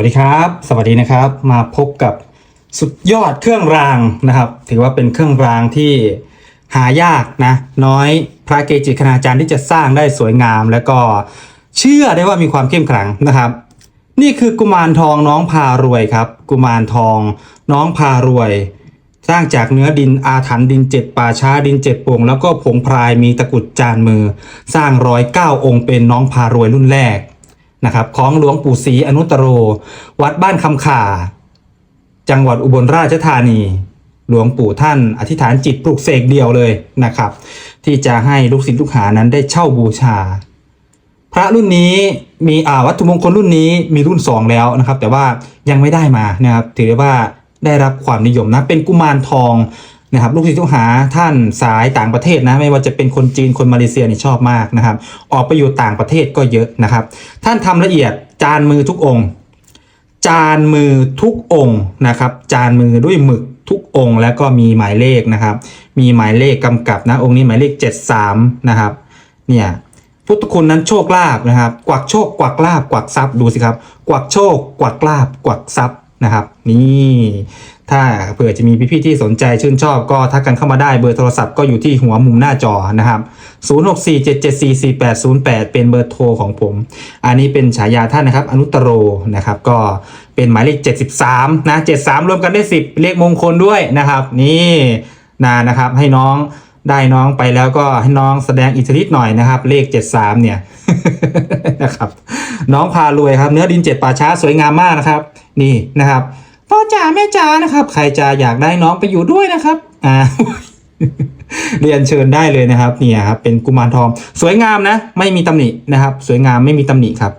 วัสดีครับ สวัสดีนะครับ มาพบกับสุดยอดเครื่องรางนะครับ ถือว่าเป็นเครื่องรางที่หายากนะน้อยพระเกจิคณาจารย์ที่จะสร้างได้สวยงาม แล้วก็เชื่อได้ว่ามีความเข้มขลังนะครับ นี่คือกุมารทองน้องพารวยครับ กุมารทองน้องพารวย สร้างจากเนื้อดินอาถรรพ์ดินเจ็ดป่าช้าดินเจ็ดโป่งแล้วก็ผงพรายมีตะกุดจานมือ สร้างร้อยเก้าองค์เป็นน้องพารวยรุ่นแรก นะครับของหลวงปู่ศรีอนุตตโร วัดบ้านคำข่า จังหวัดอุบลราชธานี หลวงปู่ท่านอธิษฐานจิตปลุกเสกเดียวเลยนะครับ ที่จะให้ลูกศิษย์ลูกหานั้นได้เช่าบูชา พระรุ่นนี้มีอ่าวัตถุมงคลรุ่นนี้มีรุ่น 2 แล้วนะครับ แต่ว่ายังไม่ได้มานะครับถือได้ว่าได้รับความนิยมนะเป็นกุมารทอง นะครับลูกศิษย์ลูกหาท่านสายต่างประเทศนะไม่ว่าจะเป็นคนจีนคนมาเลเซียนี่ชอบมากนะครับ ออกไปอยู่ต่างประเทศก็เยอะนะครับ ท่านทำละเอียดจานมือทุกองค์ จานมือทุกองค์นะครับ จานมือด้วยหมึกทุกองค์ แล้วก็มีหมายเลขนะครับ มีหมายเลขกำกับนะองค์นี้หมายเลข 73 นะครับเนี่ยพุทธคุณนั้นโชคลาภนะครับ กวักโชคกวักลาบกวักทรัพย์ดูสิครับ กวักโชคกวักลาบกวักทรัพย์นะครับ นี่ ถ้าเผื่อจะมีพี่ๆที่สนใจชื่นชอบก็ทักกันเข้ามาได้เบอร์โทรศัพท์ก็อยู่ที่หัวมุมหน้าจอนะครับ0647744808 เป็นเบอร์โทรของผม อันนี้เป็นฉายาท่านนะครับ อนุตโรนะครับ ก็เป็นหมายเลข 73 นะ 73 รวมกันได้ 10 เลขมงคลด้วยนะครับ นี่นานะครับให้น้องได้น้องไปแล้วก็ให้น้องแสดงอิทธิฤทธิ์หน่อยนะครับ เลข 73 เนี่ยนะครับ น้องพารวยครับ เนื้อดินเจ็ดป่าช้าสวยงามมากนะครับ นี่นะครับ พ่อจ๋าแม่จ๋านะครับ ใครจะอยากได้น้องไปอยู่ด้วยนะครับอ่าเรียนเชิญได้เลยนะครับเนี่ยครับเป็นกุมารทอง สวยงามนะ ไม่มีตำหนินะครับ สวยงามไม่มีตำหนิครับ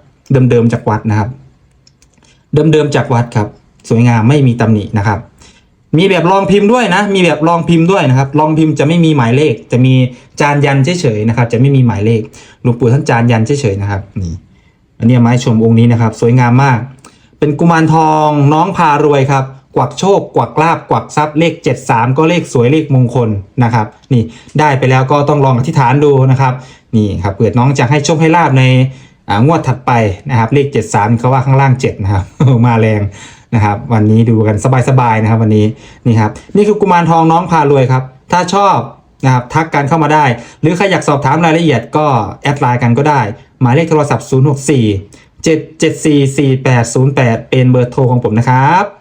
เดิมๆจากวัดนะครับ เดิมๆจากวัดครับ สวยงามไม่มีตำหนินะครับ มีแบบลองพิมพ์ด้วยนะ มีแบบลองพิมพ์ด้วยนะครับ ลองพิมพ์จะไม่มีหมายเลข จะมีจานยันเฉยๆนะครับ จะไม่มีหมายเลขหลวงปู่ท่านจานยันเฉยๆนะครับนี่อันนี้ไม้ชมองค์นี้นะครับ สวยงามมาก เป็นกุมารทองน้องพารวยครับ กวักโชค กวักลาบกวักทรัพย์เลข 73 ก็เลขสวยเลขมงคลนะครับ นี่ได้ไปแล้วก็ต้องลองอธิษฐานดูนะครับ นี่ครับเปิดน้องจะให้โชคให้ลาบในงวดถัดไปนะครับเลข 73เขาว่าข้างล่าง 7 นะครับ มาแรงนะครับ วันนี้ดูกันสบายๆนะครับวันนี้นี่ครับนี่คือกุมารทองน้องพารวยครับ ถ้าชอบนะครับทักกันเข้ามาได้ หรือใครอยากสอบถามรายละเอียดก็แอดไลน์กันก็ได้ หมายเลขโทรศัพท์ 064 7744808 เป็นเบอร์โทรของผมนะครับ